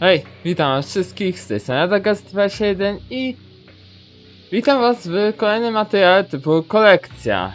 Hej, witam was wszystkich, z tej strony Adagast21 i witam was w kolejnym materiale typu kolekcja.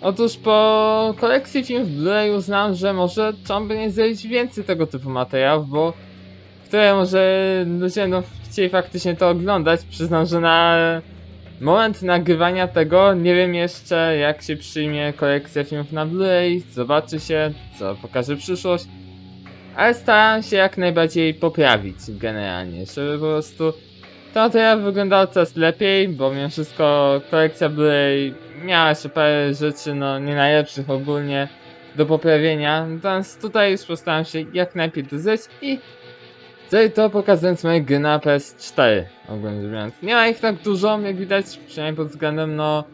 Otóż po kolekcji filmów Blu-ray uznałem, że może trzeba by nie zrobić więcej tego typu materiałów, bo które może ludzie będą chcieli faktycznie to oglądać. Przyznam, że na moment nagrywania tego nie wiem jeszcze jak się przyjmie kolekcja filmów na Blu-ray, zobaczy się, co pokaże przyszłość. Ale starałem się jak najbardziej poprawić generalnie, żeby po prostu to materiał wyglądał coraz lepiej, bo mimo wszystko kolekcja Blu-ray miała jeszcze parę rzeczy, no nie najlepszych ogólnie do poprawienia. Natomiast tutaj już postaram się jak najpierw to zrobić i zrobić to pokazując moje gry na PS4 ogólnie rzecz biorąc. Nie ma ich tak dużo, jak widać, przynajmniej pod względem no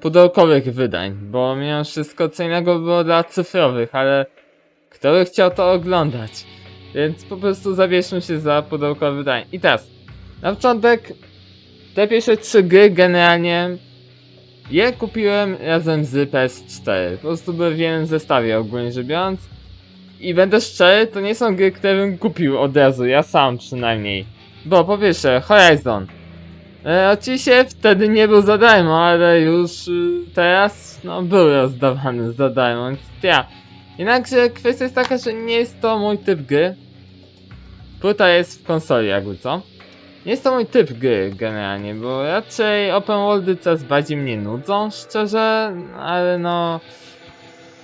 pudełkowych wydań, bo mimo wszystko co innego było dla cyfrowych, ale kto by chciał to oglądać? Więc po prostu zabierzmy się za pudełkowe wydanie. I teraz, na początek, te pierwsze trzy gry generalnie je kupiłem razem z PS4. Po prostu były w jednym zestawie ogólnie rzecz biorąc. I będę szczery, to nie są gry, które bym kupił od razu, ja sam przynajmniej. Bo po pierwsze, Horizon. E, oczywiście wtedy nie był za darmo, ale już y, teraz no, był rozdawany za darmo, więc ja. Jednakże kwestia jest taka, że nie jest to mój typ gry. Płyta jest w konsoli jakby co. Nie jest to mój typ gry generalnie, bo raczej open worldy coraz bardziej mnie nudzą, szczerze, ale no...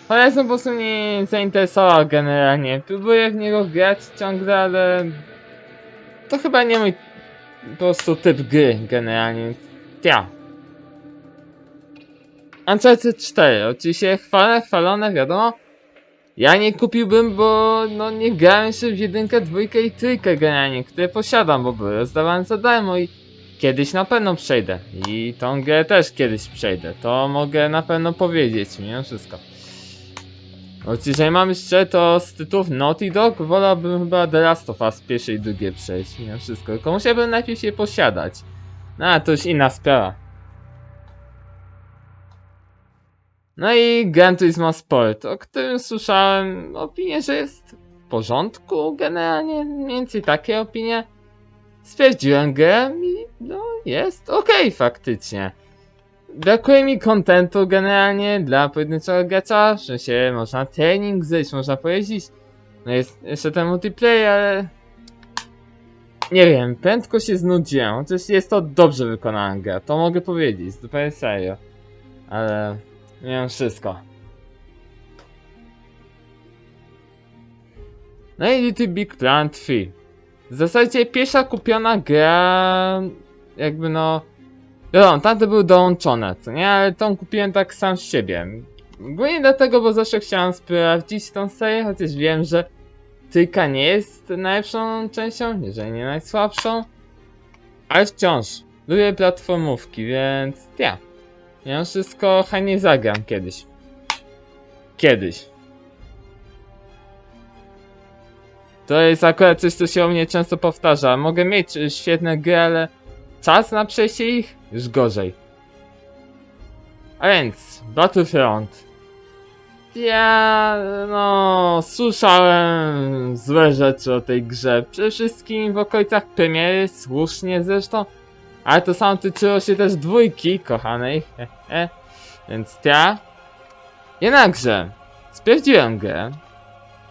Horizon po prostu mnie nie zainteresował generalnie. Próbuję w niego grać ciągle, ale... To chyba nie mój po prostu typ gry generalnie, ja. Uncharted 4, oczywiście chwalone, chwalone, wiadomo. Ja nie kupiłbym, bo no nie grałem jeszcze w jedynkę, dwójkę i trójkę generalnie, które posiadam, bo były rozdawane za darmo i kiedyś na pewno przejdę. I tą grę też kiedyś przejdę, to mogę na pewno powiedzieć, mimo wszystko. Choć jeżeli mamy szczerze, to z tytułów Naughty Dog wolałbym chyba The Last of Us pierwsze i drugie przejść, mimo wszystko. Tylko musiałbym najpierw je posiadać. No a to już inna sprawa. No i Gran Turismo Sport, o którym słyszałem opinię, że jest w porządku generalnie, mniej więcej takie opinie. Stwierdziłem grę i no jest okej faktycznie. Brakuje mi kontentu generalnie dla pojedynczego gracza, w sensie można trening zejść, można pojeździć. No jest jeszcze ten multiplayer, ale... Nie wiem, prędko się znudziłem, chociaż jest to dobrze wykonana gra, to mogę powiedzieć, zupełnie serio. Ale... Miałem wszystko. No i Little Big Planet 3. W zasadzie pierwsza kupiona gra... Jakby no... Wiadomo, tamte były dołączone, co nie? Ale tą kupiłem tak sam z siebie. Głównie dlatego, bo zawsze chciałem sprawdzić tą serię, chociaż wiem, że Tyka nie jest najlepszą częścią, jeżeli nie najsłabszą. Ale wciąż lubię platformówki, więc ja. Ja wszystko chętnie zagram kiedyś. Kiedyś. To jest akurat coś, co się o mnie często powtarza. Mogę mieć y, świetne gry, ale czas na przejście ich już gorzej. A więc, Battlefront. Ja, no, słyszałem złe rzeczy o tej grze. Przede wszystkim w okolicach premiery, słusznie zresztą. Ale to samo tyczyło się też dwójki kochanej, he. Więc ja... Jednakże, sprawdziłem grę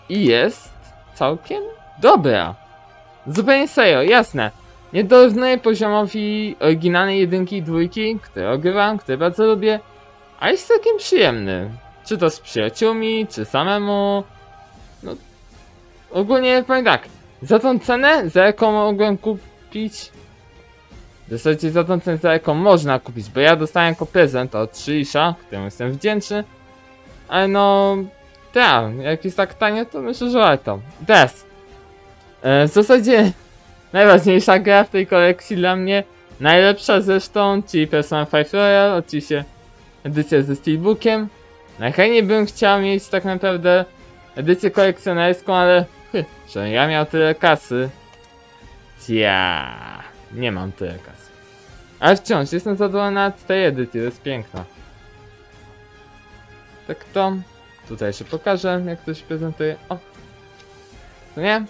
i jest całkiem dobra. Zupełnie serio, jasne. Nie dorównuje poziomowi oryginalnej jedynki i dwójki, które ogrywam, które bardzo lubię, ale jest całkiem przyjemny. Czy to z przyjaciółmi, czy samemu. No, ogólnie powiem tak, za tą cenę, za jaką mogłem kupić, zasadzie za tą cenę, jaką można kupić, bo ja dostałem jako prezent od Trisha, któremu jestem wdzięczny, ale no, tak, jak jest tak tanie, to myślę, że warto. Teraz, e, w zasadzie najważniejsza gra w tej kolekcji dla mnie, najlepsza zresztą, czyli Persona 5 Royal, oczywiście edycja ze Steelbookiem. Najchętniej bym chciał mieć tak naprawdę edycję kolekcjonerską, ale hy, że ja miał tyle kasy. Ja nie mam tyle kasy. Ale wciąż jestem zadowolony z tej edycji, to jest piękna. Tak to. Tutaj się pokażę, jak to się prezentuje. O! To nie?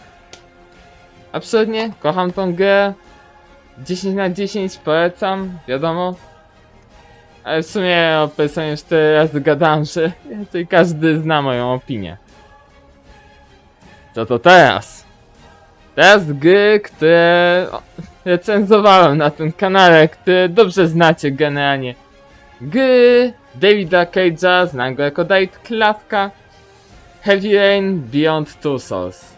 Absolutnie, kocham tą grę. 10 na 10 polecam, wiadomo. Ale w sumie o Personie już tyle razy gadałem, że tutaj każdy zna moją opinię. Co to teraz? Teraz gry, które o, recenzowałem na tym kanale, które dobrze znacie generalnie. Gry Davida Cage'a, znam go jako David Klatka, Heavy Rain Beyond Two Souls.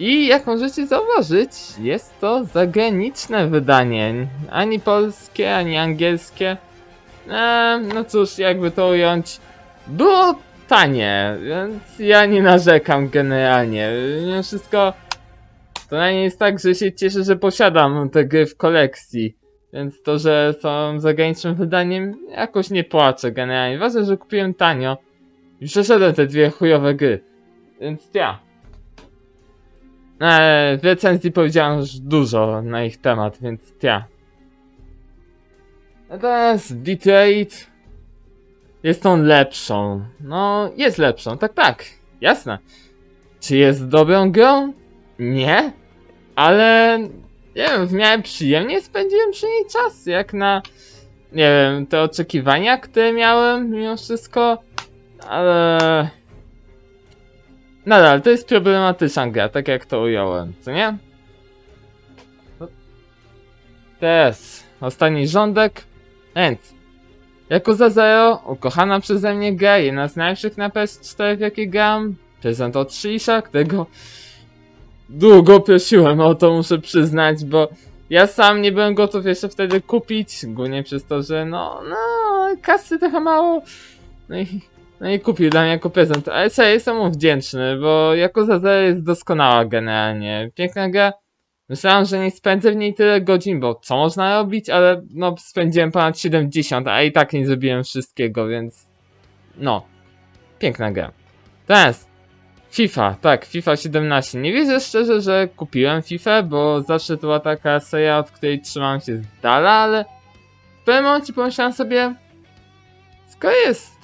I jak możecie zauważyć, jest to zagraniczne wydanie. Ani polskie, ani angielskie. Eee, no cóż, jakby to ująć. Było tanie, więc ja nie narzekam generalnie. Mimo wszystko, to nie jest tak, że się cieszę, że posiadam te gry w kolekcji. Więc to, że są zagranicznym wydaniem, jakoś nie płaczę generalnie. Ważne, że kupiłem tanio. I przeszedłem te dwie chujowe gry. Więc ja. Eee, w recenzji powiedziałem już dużo na ich temat, więc ja. Natomiast Detroit jest tą lepszą. No, jest lepszą, tak, tak, jasne. Czy jest dobrą grą? Nie, ale nie wiem, w miarę przyjemnie spędziłem przy niej czas, jak na, nie wiem, te oczekiwania, które miałem mimo wszystko, ale nadal to jest problematyczna gra, tak jak to ująłem, co nie? Teraz ostatni rządek, więc Yakuza Zero, ukochana przeze mnie gra, jedna z najlepszych na PS4 w jakie gram, prezent od Shisha, którego długo prosiłem o to, muszę przyznać, bo ja sam nie byłem gotów jeszcze wtedy kupić, głównie przez to, że no, no, kasy trochę mało, no i, no i kupił dla mnie jako prezent, ale co, jestem mu wdzięczny, bo Yakuza Zero jest doskonała generalnie, piękna gra, Myślałem, że nie spędzę w niej tyle godzin, bo co można robić, ale no spędziłem ponad 70, a i tak nie zrobiłem wszystkiego, więc no, piękna gra. Teraz FIFA, tak, FIFA 17. Nie wierzę szczerze, że kupiłem FIFA, bo zawsze to była taka seria, od której trzymałem się z dala, ale w pewnym momencie pomyślałem sobie, skoro jest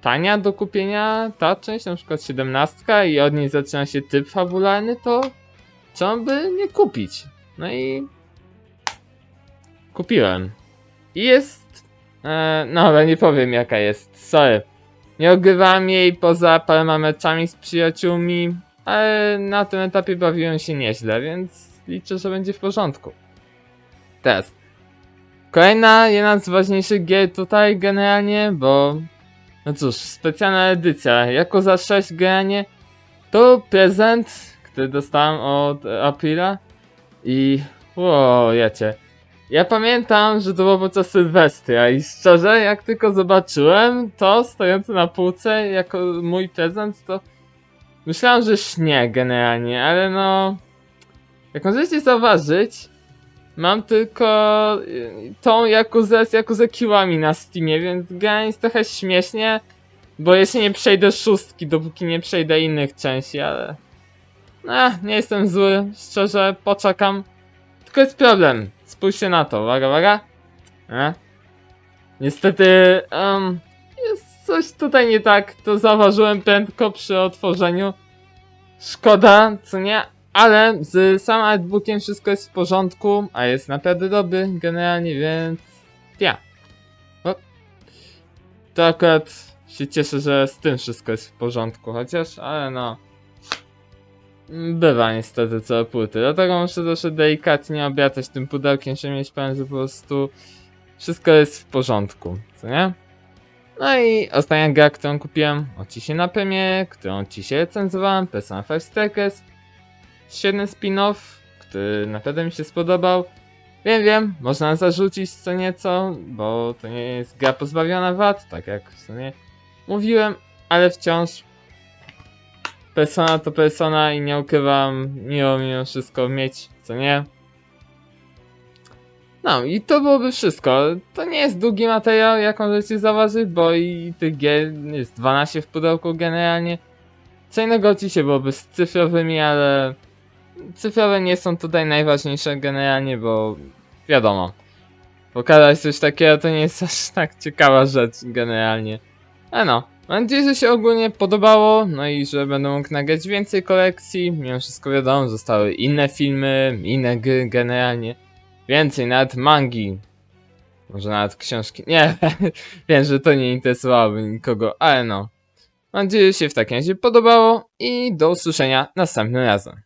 tania do kupienia ta część, na przykład 17 i od niej zaczyna się typ fabularny, to czemu by nie kupić? No i kupiłem. I jest. E, no ale nie powiem jaka jest. Sorry. Nie ogrywałem jej poza paroma meczami z przyjaciółmi, ale na tym etapie bawiłem się nieźle, więc liczę, że będzie w porządku. Teraz. Kolejna, jedna z ważniejszych gier tutaj generalnie, bo no cóż, specjalna edycja. Jako za 6 generalnie to prezent który dostałem od Aprila i o, wiecie. Ja pamiętam, że to było podczas Sylwestra i szczerze, jak tylko zobaczyłem to stojące na półce jako mój prezent, to myślałem, że śnie generalnie, ale no... Jak możecie zauważyć, mam tylko y, tą Yakuzę z Yakuza Kiłami na Steamie, więc gra jest trochę śmiesznie, bo jeszcze nie przejdę szóstki, dopóki nie przejdę innych części, ale... No, nie jestem zły, szczerze, poczekam. Tylko jest problem. Spójrzcie na to, uwaga, uwaga. E? Niestety, um, jest coś tutaj nie tak. To zauważyłem prędko przy otworzeniu. Szkoda, co nie? Ale z samym artbookiem wszystko jest w porządku, a jest naprawdę dobry generalnie, więc ja. To akurat się cieszę, że z tym wszystko jest w porządku, chociaż, ale no. Bywa niestety co płyty, dlatego muszę zawsze delikatnie obracać tym pudełkiem, żeby mieć pewność, że po prostu wszystko jest w porządku, co nie? No i ostatnia gra, którą kupiłem od dzisiaj na premierę, którą dzisiaj recenzowałem, Persona 5 Strikers. Świetny spin-off, który naprawdę mi się spodobał. Wiem, wiem, można zarzucić co nieco, bo to nie jest gra pozbawiona wad, tak jak w sumie mówiłem, ale wciąż persona to persona i nie ukrywam, miło mimo wszystko mieć, co nie? No i to byłoby wszystko. To nie jest długi materiał, jak możecie zauważyć, bo i tych gier jest 12 w pudełku generalnie. Co innego oczywiście byłoby z cyfrowymi, ale cyfrowe nie są tutaj najważniejsze generalnie, bo wiadomo. Pokazać coś takiego to nie jest aż tak ciekawa rzecz generalnie. Ale no, Mam nadzieję, że się ogólnie podobało, no i że będę mógł nagrać więcej kolekcji. Mimo wszystko wiadomo, zostały inne filmy, inne gry generalnie. Więcej, nawet mangi. Może nawet książki. Nie, wiem, że to nie interesowałoby nikogo, ale no. Mam nadzieję, że się w takim razie podobało i do usłyszenia następnym razem.